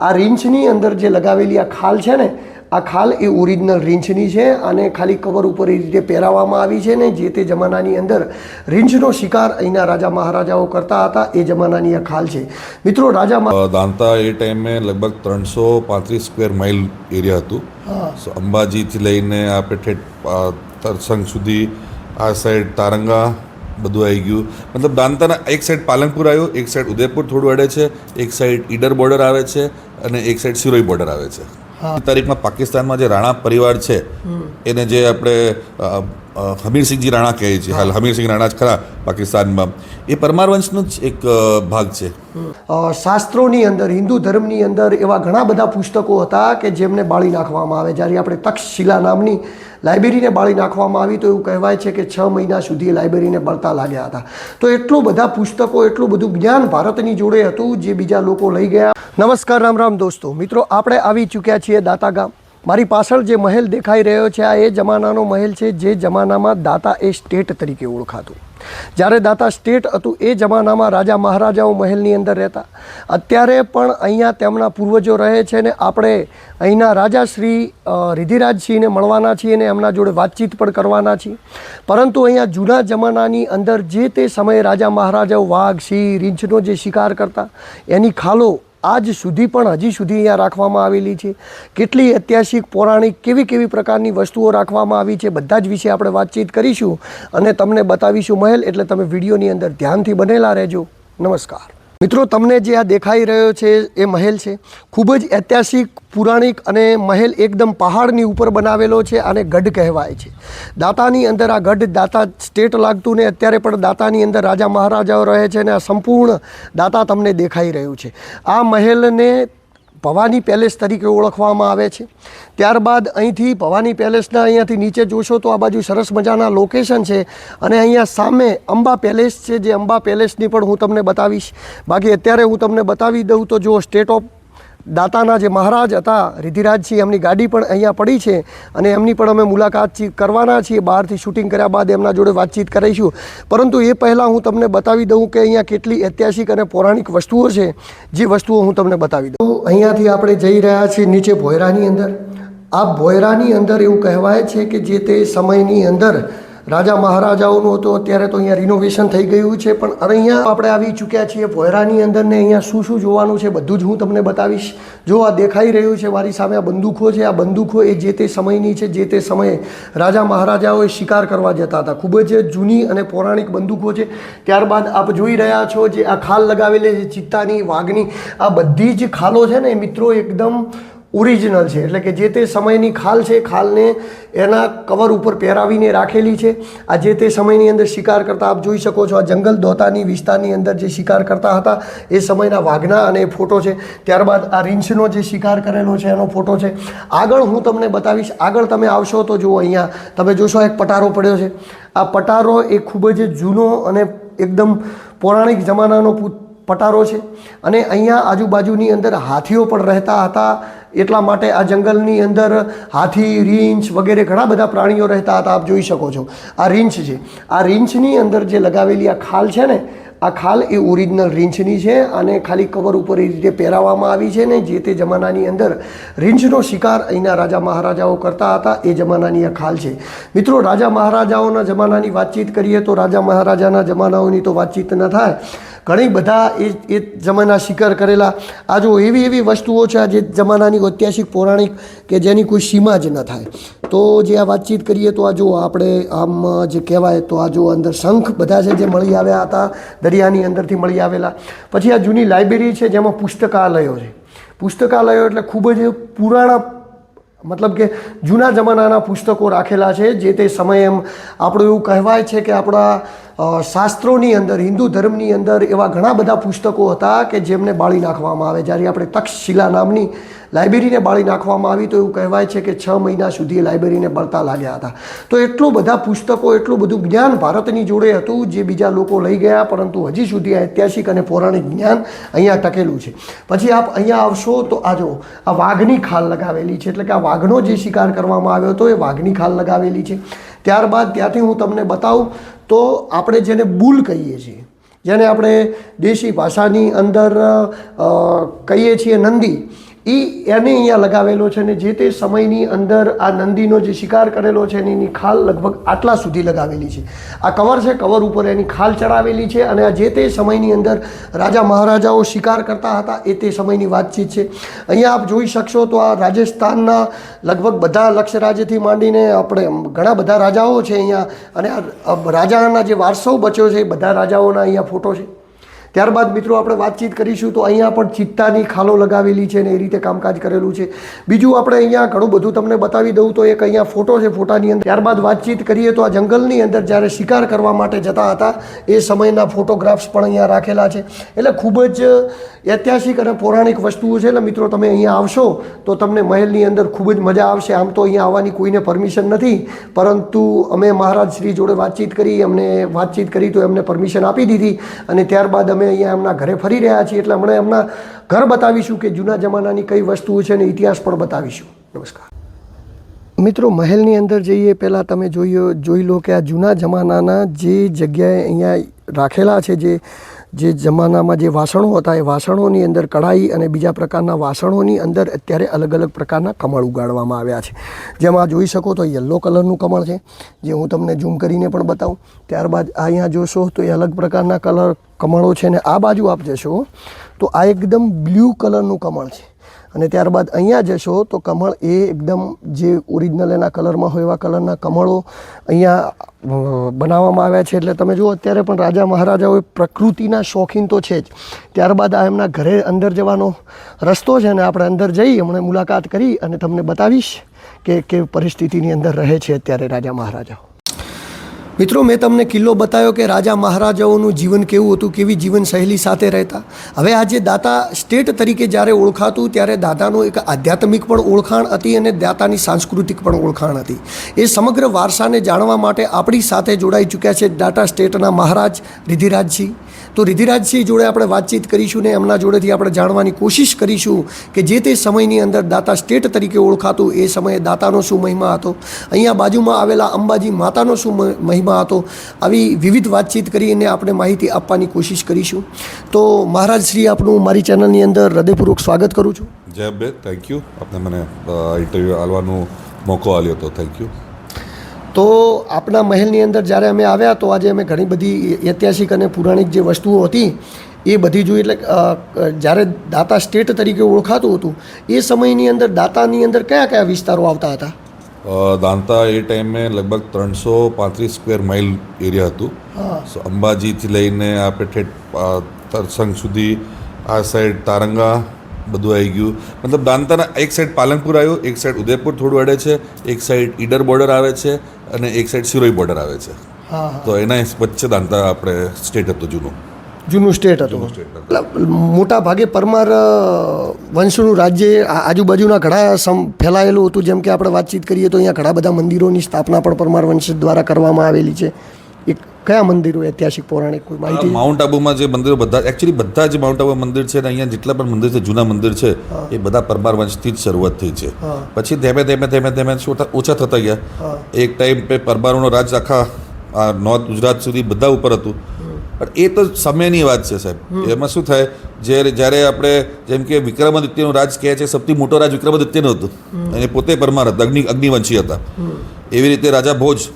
આ રીંછની અંદર જે લગાવેલી આ ખાલ છે ને આ ખાલ એ ઓરિજિનલ રીંછની છે અને ખાલી કવર ઉપર એ રીતે પહેરાવવામાં આવી છે ને જે તે જમાનાની અંદર રીંછનો શિકાર અહીંના રાજા મહારાજાઓ કરતા હતા એ જમાનાની આ ખાલ છે. મિત્રો રાજા દાંતા એ ટાઈમે લગભગ ત્રણસો પાંત્રીસ સ્ક્વેર માઇલ એરિયા હતું. સો અંબાજીથી લઈને આપણે ઠેઠ તરસંગ સુધી આ સાઈડ તારંગા બધું આવી ગયું. મતલબ દાંતાના એક સાઈડ પાલનપુર આવ્યું એક સાઈડ ઉદયપુર થોડું અડે છે એક સાઈડ ઈડર બોર્ડર આવે છે અને એક સાઈડ સિરોઈ બોર્ડર આવે છે. તારીખમાં પાકિસ્તાનમાં જે રાણા પરિવાર છે એને જે આપણે હમીરસિંહજી રાણા કહે છે. હાલ હમીરસિંહ રાણા જ ખરા પાકિસ્તાનમાં. એ પરમાર વંશનો જ એક ભાગ છે. શાસ્ત્રોની અંદર હિન્દુ ધર્મની અંદર એવા ઘણા બધા પુસ્તકો હતા કે જેમને બાળી નાખવામાં આવે. જ્યારે આપણે તક્ષશિલા નામની લાઇબ્રેરીને બાળી નાખવામાં આવી તો એવું કહેવાય છે કે છ મહિના સુધી લાઇબ્રેરીને બળતા લાગ્યા હતા. તો એટલું બધા પુસ્તકો, એટલું બધું જ્ઞાન ભારતની જોડે હતું જે બીજા લોકો લઈ ગયા. નમસ્કાર, રામ રામ દોસ્તો. મિત્રો, આપણે આવી ચૂક્યા છીએ દાતા ગામ. મારી પાછળ જે મહેલ દેખાઈ રહ્યો છે, આ એ જમાનાનો મહેલ છે, જે જમાનામાં દાતા એ સ્ટેટ તરીકે ઓળખાતું. જ્યારે દાતા સ્ટેટ હતું એ જમાનામાં રાજા મહારાજાઓ મહેલની અંદર રહેતા. અત્યારે પણ અહીંયા તેમના પૂર્વજો રહે છે ને આપણે અહીંના રાજા શ્રી અ, રિધિરાજસિંહને મળવાના છીએ અને એમના જોડે વાતચીત પણ કરવાના છીએ. પરંતુ અહીંયા જૂના જમાનાની અંદર જે તે સમયે રાજા મહારાજાઓ વાઘ સિંહ રીંછનો જે શિકાર કરતા એની ખાલો આજ સુધી પણ હજી સુધી અહીંયા રાખવામાં આવેલી છે. કેટલી ઐતિહાસિક, પૌરાણિક, કેવી કેવી પ્રકારની વસ્તુઓ રાખવામાં આવી છે, બધા જ વિશે આપણે વાતચીત કરીશું અને તમને બતાવીશું મહેલ, એટલે તમે વિડીયોની અંદર ધ્યાનથી બનેલા રહેજો. નમસ્કાર. મિત્રો, તમને જે આ દેખાઈ રહ્યો છે, એ મહેલ છે. ખૂબ જ ઐતિહાસિક, પુરાણિક અને મહેલ એકદમ પહાડની ઉપર બનાવેલો છે અને ગઢ કહેવાય છે. દાતાની અંદર આ ગઢ, દાતા સ્ટેટ લાગતું ને અત્યારે પણ દાતાની અંદર રાજા મહારાજાઓ રહે છે અને આ સંપૂર્ણ દાતા તમને દેખાઈ રહ્યું છે. આ મહેલને ભવાની પેલેસ તરીકે ઓળખવામાં આવે છે. ત્યારબાદ અહીંથી ભવાની પેલેસના અહીંયાથી નીચે જોશો તો આ બાજુ સરસ મજાના લોકેશન છે અને અહીંયા સામે અંબા પેલેસ છે, જે અંબા પેલેસની પણ હું તમને બતાવીશ. બાકી અત્યારે હું તમને બતાવી દઉં તો જો સ્ટેટ ઓફ દાતાના જે મહારાજ હતા, રિધિરાજજી, એમની ગાડી પણ અહીંયા પડી છે અને એમની પણ અમે મુલાકાત કરવાના છીએ. બહારથી શૂટિંગ કર્યા બાદ એમના જોડે વાતચીત કરીશું. પરંતુ એ પહેલાં હું તમને બતાવી દઉં કે અહીંયા કેટલી ઐતિહાસિક અને પૌરાણિક વસ્તુઓ છે. જે વસ્તુઓ હું તમને બતાવી દઉં. અહીંયાથી આપણે જઈ રહ્યા છીએ નીચે ભોયરાની અંદર. આ ભોયરાની અંદર એવું કહેવાય છે કે જે તે સમયની અંદર રાજા મહારાજાઓનું હતું, અત્યારે તો અહીંયા રિનોવેશન થઈ ગયું છે, પણ અહીંયા આપણે આવી ચૂક્યા છીએ ભોયરાની અંદર ને અહીંયા શું શું જોવાનું છે બધું જ હું તમને બતાવીશ. જો આ દેખાઈ રહ્યું છે મારી સામે આ બંદૂકો છે, આ બંદૂકો એ જે તે સમયની છે, જે તે સમયે રાજા મહારાજાઓએ શિકાર કરવા જતા હતા. ખૂબ જ જૂની અને પૌરાણિક બંદૂકો છે. ત્યારબાદ આપ જોઈ રહ્યા છો જે આ ખાલ લગાવેલી છે, ચિત્તાની, વાઘની, આ બધી જ ખાલો છે ને મિત્રો એકદમ ઓરિજિનલ છે. એટલે કે જે તે સમયની ખાલ છે, ખાલને એના કવર ઉપર પહેરાવીને રાખેલી છે. આ જે તે સમયની અંદર શિકાર કરતા આપ જોઈ શકો છો, આ જંગલ દોતાની વિસ્તારની અંદર જે શિકાર કરતા હતા, એ સમયના વાઘના અને એ ફોટો છે. ત્યારબાદ આ રીંછનો જે શિકાર કરેલો છે, એનો ફોટો છે. આગળ હું તમને બતાવીશ, આગળ તમે આવશો તો જુઓ અહીંયા, તમે જોશો એક પટારો પડ્યો છે. આ પટારો એ ખૂબ જ જૂનો અને એકદમ પૌરાણિક જમાનાનો પટારો છે. અને અહીંયા આજુબાજુની અંદર હાથીઓ પણ રહેતા હતા. એટલા માટે આ જંગલની અંદર હાથી, રીંછ વગેરે ઘણા બધા પ્રાણીઓ રહેતા હતા. આપ જોઈ શકો છો. આ રીંછ છે. આ રીંછની અંદર જે લગાવેલી આ ખાલ છે ને, આ ખાલ એ ઓરિજિનલ રીંછની છે અને ખાલી કવર ઉપર એ રીતે પહેરાવવામાં આવી છે ને, જે તે જમાનાની અંદર રીંછનો શિકાર અહીંના રાજા મહારાજાઓ કરતા હતા. એ જમાનાની આ ખાલ છે. મિત્રો, રાજા મહારાજાઓના જમાનાની વાતચીત કરીએ તો રાજા મહારાજાના જમાનાઓની તો વાતચીત ન થાય. ઘણી બધા એ એ જમાના શિકાર કરેલા. આ જો એવી એવી વસ્તુઓ છે આ જે જમાનાની ઐતિહાસિક, પૌરાણિક કે જેની કોઈ સીમા જ ન થાય. તો જે આ વાતચીત કરીએ તો આ જો આપણે આમ જે કહેવાય તો આ જો અંદર શંખ બધા છે જે મળી આવ્યા હતા, દરિયાની અંદરથી મળી આવેલા. પછી આ જૂની લાઇબ્રેરી છે જેમાં પુસ્તકાલયો છે. પુસ્તકાલયો એટલે ખૂબ જ પુરાણા, મતલબ કે જૂના જમાનાના પુસ્તકો રાખેલા છે, જે તે સમયે એમ આપણું એવું કહેવાય છે કે આપણા શાસ્ત્રોની અંદર, હિન્દુ ધર્મની અંદર એવા ઘણા બધા પુસ્તકો હતા કે જેમને બાળી નાખવામાં આવે. જ્યારે આપણે તક્ષશિલા નામની લાઇબ્રેરીને બાળી નાખવામાં આવી, તો એવું કહેવાય છે કે છ મહિના સુધી લાઇબ્રેરીને બળતા લાગ્યા હતા. તો એટલું બધા પુસ્તકો, એટલું બધું જ્ઞાન ભારતની જોડે હતું, જે બીજા લોકો લઈ ગયા, પરંતુ હજી સુધી આ ઐતિહાસિક અને પૌરાણિક જ્ઞાન અહીંયા ટકેલું છે. પછી આપ અહીંયા આવશો તો આ જો, આ વાઘની ખાલ લગાવેલી છે. એટલે કે આ વાઘનો જે શિકાર કરવામાં આવ્યો હતો, એ વાઘની ખાલ લગાવેલી છે. ત્યારબાદ ત્યાંથી હું તમને બતાવું, તો આપણે જેને બુલ કહીએ છીએ, જેને આપણે દેશી ભાષાની અંદર કહીએ છીએ નંદી એ એને અહીંયા લગાવેલો છે અને જે તે સમયની અંદર આ નંદીનો જે શિકાર કરેલો છે એની ખાલ લગભગ આટલા સુધી લગાવેલી છે. આ કવર છે, કવર ઉપર એની ખાલ ચડાવેલી છે અને આ જે તે સમયની અંદર રાજા મહારાજાઓ શિકાર કરતા હતા એ તે સમયની વાતચીત છે. અહીંયા આપ જોઈ શકશો તો આ રાજસ્થાનના લગભગ બધા લક્ષરાજ્યથી માંડીને આપણે ઘણા બધા રાજાઓ છે અહીંયા અને આ રાજાના જે વારસો બચ્યો છે એ બધા રાજાઓના અહીંયા ફોટો છે. ત્યારબાદ મિત્રો આપણે વાતચીત કરીશું તો અહીંયા પણ ચિત્તાની ખાલો લગાવેલી છે ને એ રીતે કામકાજ કરેલું છે. બીજું આપણે અહીંયા ઘણું બધું તમને બતાવી દઉં તો એક અહીંયા ફોટો છે ફોટાની અંદર. ત્યારબાદ વાતચીત કરીએ તો આ જંગલની અંદર જ્યારે શિકાર કરવા માટે જતા હતા, એ સમયના ફોટોગ્રાફ્સ પણ અહીંયા રાખેલા છે. એટલે ખૂબ જ ઐતિહાસિક અને પૌરાણિક વસ્તુઓ છે. એટલે મિત્રો તમે અહીંયા આવશો તો તમને મહેલની અંદર ખૂબ જ મજા આવશે. આમ તો અહીંયા આવવાની કોઈને પરમિશન નથી, પરંતુ અમે મહારાજ શ્રી જોડે વાતચીત કરી, અમને વાતચીત કરી તો એમને પરમિશન આપી દીધી અને ત્યારબાદ અમે અહીંયા એમના ઘરે ફરી રહ્યા છીએ એટલે હમણાં એમના ઘર બતાવીશું કે જૂના જમાનાની કઈ વસ્તુઓ છે અને ઇતિહાસ પણ બતાવીશું. નમસ્કાર. મિત્રો, મહેલની અંદર જઈએ, પહેલાં તમે જોઈ જોઈ લો કે આ જૂના જમાનાના જે જગ્યાએ અહીંયા રાખેલા છે, જે જે જમાનામાં જે વાસણો હતા, એ વાસણોની અંદર કઢાઈ અને બીજા પ્રકારના વાસણોની અંદર અત્યારે અલગ અલગ પ્રકારના કમળ ઉગાડવામાં આવ્યા છે. જેમાં જોઈ શકો તો યલો કલરનું કમળ છે, જે હું તમને ઝૂમ કરીને પણ બતાવું. ત્યારબાદ અહીંયા જોશો તો એ અલગ પ્રકારના કલર કમળો છે ને આ બાજુ આપ જશો તો આ એકદમ બ્લુ કલરનું કમળ છે. અને ત્યારબાદ અહીંયા જશો તો કમળ એ એકદમ જે ઓરિજિનલ એના કલરમાં હોય એવા કલરના કમળો અહીંયા બનાવવામાં આવ્યા છે. એટલે તમે જુઓ, અત્યારે પણ રાજા મહારાજાઓ પ્રકૃતિના શોખીન તો છે જ. ત્યારબાદ આ એમના ઘરે અંદર જવાનો રસ્તો છે અને આપણે અંદર જઈ હમણાં મુલાકાત કરી અને તમને બતાવીશ કે કે પરિસ્થિતિની અંદર રહે છે અત્યારે રાજા મહારાજાઓ. મિત્રો, મેં તમને કિલ્લો બતાવ્યો કે રાજા મહારાજાઓનું જીવન કેવું હતું, કેવી જીવનશૈલી સાથે રહેતા. હવે આજે દાતા સ્ટેટ તરીકે જ્યારે ઓળખાતું, ત્યારે દાદાનું એક આધ્યાત્મિક પણ ઓળખાણ હતી અને દાતાની સાંસ્કૃતિક પણ ઓળખાણ હતી. એ સમગ્ર વારસાને જાણવા માટે આપણી સાથે જોડાઈ ચૂક્યા છે દાતા સ્ટેટના મહારાજ રિધિરાજજી તો રિધિરાજસિંહ જોડે આપણે વાતચીત કરીશું ને એમના જોડેથી આપણે જાણવાની કોશિશ કરીશું કે જે તે સમયની અંદર દાતા સ્ટેટ તરીકે ઓળખાતું, એ સમયે દાતાનો શું મહિમા હતો. અહીંયા બાજુમાં આવેલા અંબાજી માતાનો શું મ- મહિમા હતો. આવી વિવિધ વાતચીત કરીને આપણે માહિતી આપવાની કોશિશ કરીશું. તો મહારાજ શ્રી આપનું મારી ચેનલની અંદર હૃદયપૂર્વક સ્વાગત કરું છું. જય બે થેન્ક યુ આપને મને ઇન્ટરવ્યૂ આલવાનો મોકો આપ્યો હતો થેન્ક યુ તો આપણા મહેલની અંદર જ્યારે અમે આવ્યા તો આજે અમે ઘણી બધી ઐતિહાસિક અને પૌરાણિક જે વસ્તુઓ હતી એ બધી જોઈ એટલે જ્યારે દાતા સ્ટેટ તરીકે ઓળખાતું હતું એ સમયની અંદર દાતાની અંદર કયા કયા વિસ્તારો આવતા હતા? દાંતા એ ટાઈમે લગભગ ત્રણસો પાંત્રીસ સ્ક્વેર માઇલ એરિયા હતું. સો અંબાજીથી લઈને આપણે ઠેઠ તરસંગ સુધી આ સાઈડ તારંગા બધું આવી ગયું. મતલબ દાંતાના એક સાઈડ પાલનપુર આવ્યું એક સાઈડ ઉદયપુર થોડું અડે છે એક સાઈડ ઈડર બોર્ડર આવે છે અને એક સાઈડ સિરોઈ બોર્ડર આવે છે. હા તો એના વચ્ચે દાંતા આપણે સ્ટેટ હતું જૂનું. જૂનું સ્ટેટ હતું. મોટા ભાગે પરમાર વંશનું રાજ્ય આજુબાજુના ઘણા સમ ફેલાયેલું હતું. જેમ કે આપણે વાતચીત કરીએ તો અહીંયા ઘણા બધા મંદિરોની સ્થાપના પણ પરમાર વંશ દ્વારા કરવામાં આવેલી છે. એક કયા મંદિરો ઐતિહાસિક પૌરાણિક કોઈ માહિતી? માઉન્ટ આબુમાં જે મંદિરો બધા એકચ્યુઅલી બધા જ માઉન્ટ આબુ મંદિર છે ને અહીંયા જેટલા પણ મંદિર છે જૂના મંદિર છે એ બધા પરમાર વંશથી જ શરૂઆત થઈ છે. પછી ધીમે ધીમે ધીમે ધીમે ઓછા થતા ગયા. એક ટાઈમ પે પરમારનો રાજ આખા આ નોર્થ ગુજરાત સુધી બધા ઉપર હતું. પણ એ તો સમયની વાત છે સાહેબ. એમાં શું થાય? જ્યારે જ્યારે આપણે જેમ કે વિક્રમાદિત્યનું રાજ કહે છે સૌથી મોટો રાજ વિક્રમાદિત્યનું હતું. અને પોતે પરમાર હતા અગ્નિ અગ્નિવંશી હતા. એવી રીતે રાજા ભોજ.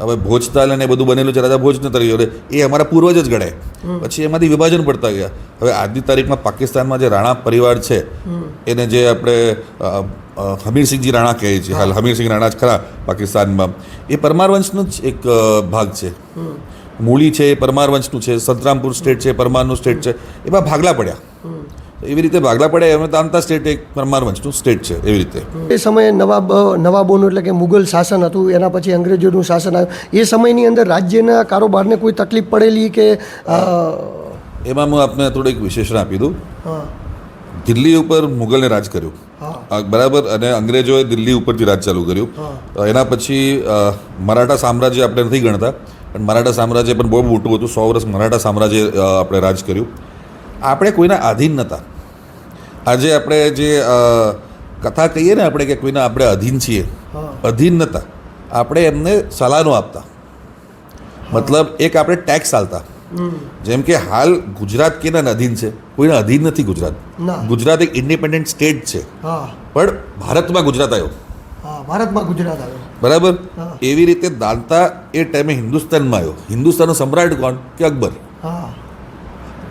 હવે ભોજતાલ અને બધું બનેલું છે રાજા ભોજને તરીકે. એ અમારા પૂર્વજ જ ગણાય. પછી એમાંથી વિભાજન પડતા ગયા. હવે આજની તારીખમાં પાકિસ્તાનમાં જે રાણા પરિવાર છે એને જે આપણે હમીરસિંહજી રાણા કહે છે. હાલ હમીરસિંહ રાણા જ ખરા પાકિસ્તાનમાં. એ પરમાર વંશનો જ એક ભાગ છે. મૂળી છે એ પરમાર વંશનું છે સંતરામપુર સ્ટેટ છે પરમારનું સ્ટેટ છે એમાં ભાગલા પડ્યા. એવી રીતે ભાગલા પડ્યા એમાં તાંતા સ્ટેટ એક પરમાર વંશનું સ્ટેટ છે એવી રીતે. એ સમયે નવાબ નવાબોનું એટલે કે મુગલ શાસન હતું એના પછી અંગ્રેજોનું શાસન આવ્યું. એ સમયની અંદર રાજ્યના કારોબારને કોઈ તકલીફ પડેલી કે એમાં હું આપને થોડીક વિશેષણ આપી દઉં. દિલ્હી ઉપર મુગલને રાજ કર્યું. બરાબર અને અંગ્રેજોએ દિલ્હી ઉપરથી રાજ ચાલુ કર્યું. એના પછી મરાઠા સામ્રાજ્ય આપણે નથી ગણતા. પણ મરાઠા સામ્રાજ્ય પણ બહુ મોટું હતું. સો વર્ષ મરાઠા સામ્રાજ્ય આપણે રાજ કર્યું. આપણે કોઈના આધીન નહોતા આજે આપણે જે કથા કહીએ ને આપણે કે કોઈના આપણે અધીન છીએ. અધીન નહોતા આપણે એમને સલાહનો આપતા. મતલબ એક આપણે ટેક્સ આલતા. જેમ કે હાલ ગુજરાત કેના અધીન છે? કોઈના અધીન નથી ગુજરાત. ગુજરાત એક ઇન્ડિપેન્ડન્ટ સ્ટેટ છે. પણ ભારતમાં ગુજરાત આવ્યો. ભારતમાં ગુજરાત આવ્યો. બરાબર? એવી રીતે દાંતા એ ટાઈમે હિન્દુસ્તાનમાં આવ્યો. હિન્દુસ્તાનનો સમ્રાટ કોણ? કે અકબર. હા.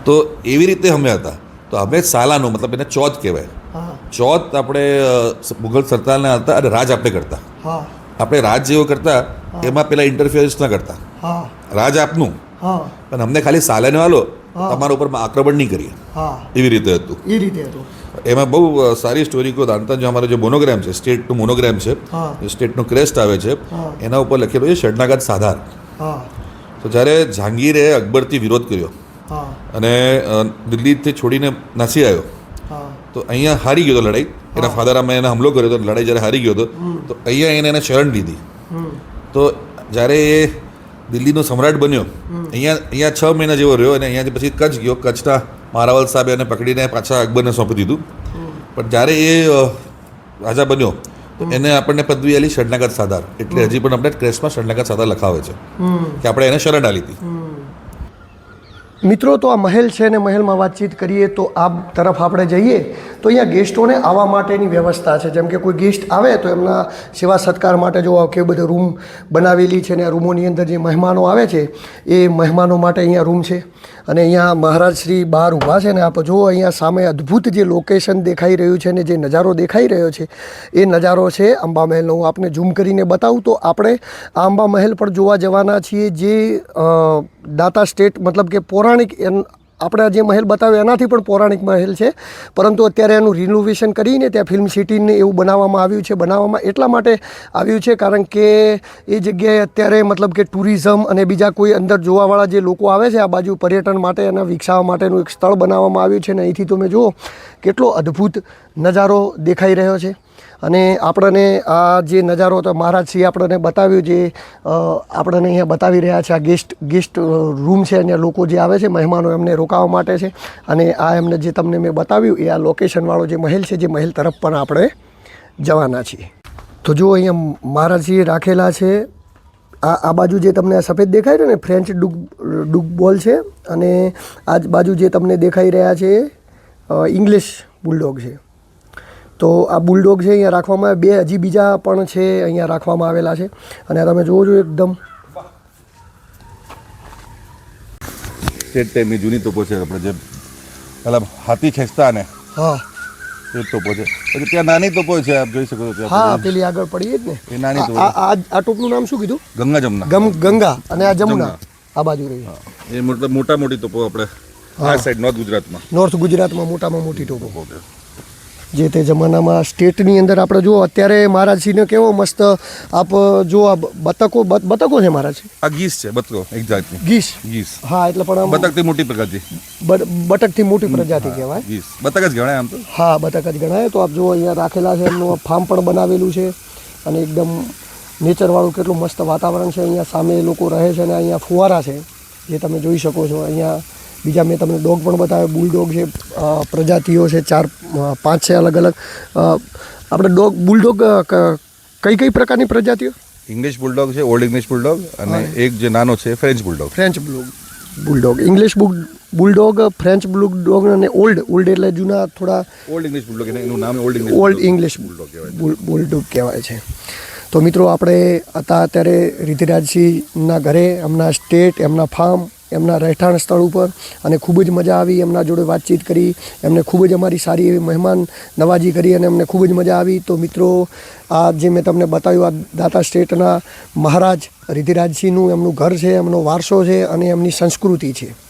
તો એવી રીતે અમે હતા. તો અમે સાલાનો મતલબ એને ચોથ કહેવાય. ચોથ આપણે મુઘલ સરદારના હતા અને રાજ આપણે કરતા. આપણે રાજ જેવો કરતા એમાં પેલા ઇન્ટરફિયરન્સ ના કરતા. રાજ આપનું. પણ અમને ખાલી સાલાને વાલો તમારા ઉપર આક્રમણ નહીં કરીએ. એવી રીતે હતું. એ રીતે હતું. એમાં બહુ સારી સ્ટોરી કહો દાંતા જો અમારો જે મોનોગ્રામ છે સ્ટેટનું મોનોગ્રામ છે સ્ટેટનો ક્રેસ્ટ આવે છે એના ઉપર લખેલું છે શરણાગત સાધાર. તો જ્યારે જહાંગીરે અકબરથી વિરોધ કર્યો અને દિલ્હીથી છોડીને નાસી આવ્યો તો અહીંયા હારી ગયો હતો લડાઈ. એના ફાધર અમે એને હમલો કર્યો હતો લડાઈ જ્યારે હારી ગયો હતો તો અહીંયા એને એને શરણ લીધી. તો જ્યારે એ દિલ્હીનો સમ્રાટ બન્યો અહીંયા અહીંયા છ મહિના જેવો રહ્યો અને અહીંયાથી પછી કચ્છ ગયો કચ્છના મારાવલ સાહેબે એને પકડીને પાછા અકબરને સોંપી દીધું. પણ જ્યારે એ રાજા બન્યો તો એને આપણને પદવી આલી શરણાગત સાધાર. એટલે હજી પણ આપણે ક્રેસમાં શરણાગત સાધાર લખાવે છે. કે આપણે એને શરણ આલી હતી. મિત્રો, તો આ મહેલ છે ને મહેલમાં વાતચીત કરીએ તો આ તરફ આપણે જઈએ, તો અહીંયા ગેસ્ટોને આવવા માટેની વ્યવસ્થા છે. જેમ કે કોઈ ગેસ્ટ આવે તો એમના સેવા સત્કાર માટે જો કે બધો રૂમ બનાવેલી છે ને આ રૂમોની અંદર જે મહેમાનો આવે છે, એ મહેમાનો માટે અહીંયા રૂમ છે. અને અહીંયા મહારાજ શ્રી બહાર ઊભા છે ને આપ જો અહીંયા સામે અદ્ભુત જે લોકેશન દેખાઈ રહ્યું છે ને જે નજારો દેખાઈ રહ્યો છે, એ નજારો છે અંબા મહેલનો. હું આપને ઝૂમ કરીને બતાવું તો આપણે આ અંબા મહેલ પર જોવા જવાના છીએ જે દાતા સ્ટેટ મતલબ કે પૌરાણિક એન આપણે જે મહેલ બતાવ્યો એનાથી પણ પૌરાણિક મહેલ છે. પરંતુ અત્યારે એનું રિનોવેશન કરીને ત્યાં ફિલ્મ સિટીને એવું બનાવવામાં આવ્યું છે. બનાવવામાં એટલા માટે આવ્યું છે કારણ કે એ જગ્યાએ અત્યારે મતલબ કે ટુરિઝમ અને બીજા કોઈ અંદર જોવાવાળા જે લોકો આવે છે આ બાજુ પર્યટન માટે એના વિકસાવવા માટેનું એક સ્થળ બનાવવામાં આવ્યું છે ને અહીંથી તમે જુઓ કેટલો અદ્ભુત નજારો દેખાઈ રહ્યો છે. અને આપણને આ જે નજારો હતો, મહારાજશ્રીએ આપણને બતાવ્યું જે આપણને અહીંયા બતાવી રહ્યા છે, આ ગેસ્ટ ગેસ્ટ રૂમ છે, અને લોકો જે આવે છે, મહેમાનો એમને રોકાવા માટે છે. અને આ એમને જે તમને મેં બતાવ્યું, એ આ લોકેશનવાળો જે મહેલ છે, જે મહેલ તરફ પણ આપણે જવાના છીએ. તો જો અહીંયા મહારાજશ્રીએ રાખેલા છે, આ આ બાજુ જે તમને આ સફેદ દેખાય છે ને ફ્રેન્ચ ડુગ ડુગ બોલ છે, અને આ બાજુ જે તમને દેખાઈ રહ્યા છે ઇંગ્લિશ બુલડોગ છે. તો આ બુલડોગ છે અહીંયા રાખવામાં આવે- બે હજી બીજા પણ છે અહીંયા રાખવામાં આવેલા છે. અને તમે જુઓ છો એકદમ. સ્ટેટ ટાઈમની જૂની તોપો છે આપણે જે પેલા હાથી ખેંચતા ને હા. એ તોપો છે. પછી ત્યાં નાની તોપો છે આપ જોઈ શકો છો હા પેલી આગળ પડી જ ને. એ નાની આ- આ આ ટોપનું નામ શું કીધું? ગંગા જમના. ગમ ગંગા. અને આ જમુના. આ બાજુ રહી. એ મતલબ મોટા મોટી તોપો આપણે આ સાઈડ નોર્થ ગુજરાતમાં. નોર્થ ગુજરાતમાં મોટામાં મોટી ટોપો જે તે જમાનામાં સ્ટેટની અંદર આપણે જુઓ અત્યારે મહારાજશ્રીને કેવો મસ્ત આપ જો આ બતકો બતકો છે મહારાજ. આ ગીસ છે બતકો એક્ઝેક્ટલી ગીસ? ગીસ. હા એટલે પણ બતકથી મોટી પ્રજાતિ. બતકથી મોટી પ્રજાતિ કહેવાય. ગીસ. બતક જ ગણાય આમ તો. હા બતક જ ગણાય. તો આપ જુઓ અહીંયા રાખેલા છે એમનું ફાર્મ પણ બનાવેલું છે. અને એકદમ નેચરવાળું કેટલું મસ્ત વાતાવરણ છે. અહીંયા સામે લોકો રહે છે અને અહીંયા ફુવારા છે જે તમે જોઈ શકો છો. અહીંયા બીજા મેં તમને ડોગ પણ બતાવ્યો બુલડોગ છે પ્રજાતિઓ છે ચાર પાંચ છે અલગ અલગ. આપણે ડોગ બુલડોગ કઈ કઈ પ્રકારની પ્રજાતિઓ? ઇંગ્લિશ બુલડોગ છે ઓલ્ડ ઇંગ્લિશ બુલડોગ અને એક જે નાનો છે French bulldog. French bull bulldog. English book bulldog French bulldog અને ઓલ્ડ ઓલ્ડ એટલે જૂના થોડા ઓલ્ડ ઇંગ્લિશ બુલડોગ એનું નામ old English old English bull bulldog કહેવાય છે. તો મિત્રો આપણે હતા અત્યારે રિધિરાજસિંહના ઘરે એમના સ્ટેટ એમના ફાર્મ એમના રહેઠાણ સ્થળ ઉપર અને ખૂબ જ મજા આવી, એમના જોડે વાતચીત કરી, એમને ખૂબ જ અમારી સારી એવી મહેમાન નવાજી કરી અને એમને ખૂબ જ મજા આવી. તો મિત્રો, આ જે મેં તમને બતાવ્યું, આ દાતા સ્ટેટના મહારાજ રિધિરાજસિંહનું એમનું ઘર છે, એમનો વારસો છે અને એમની સંસ્કૃતિ છે.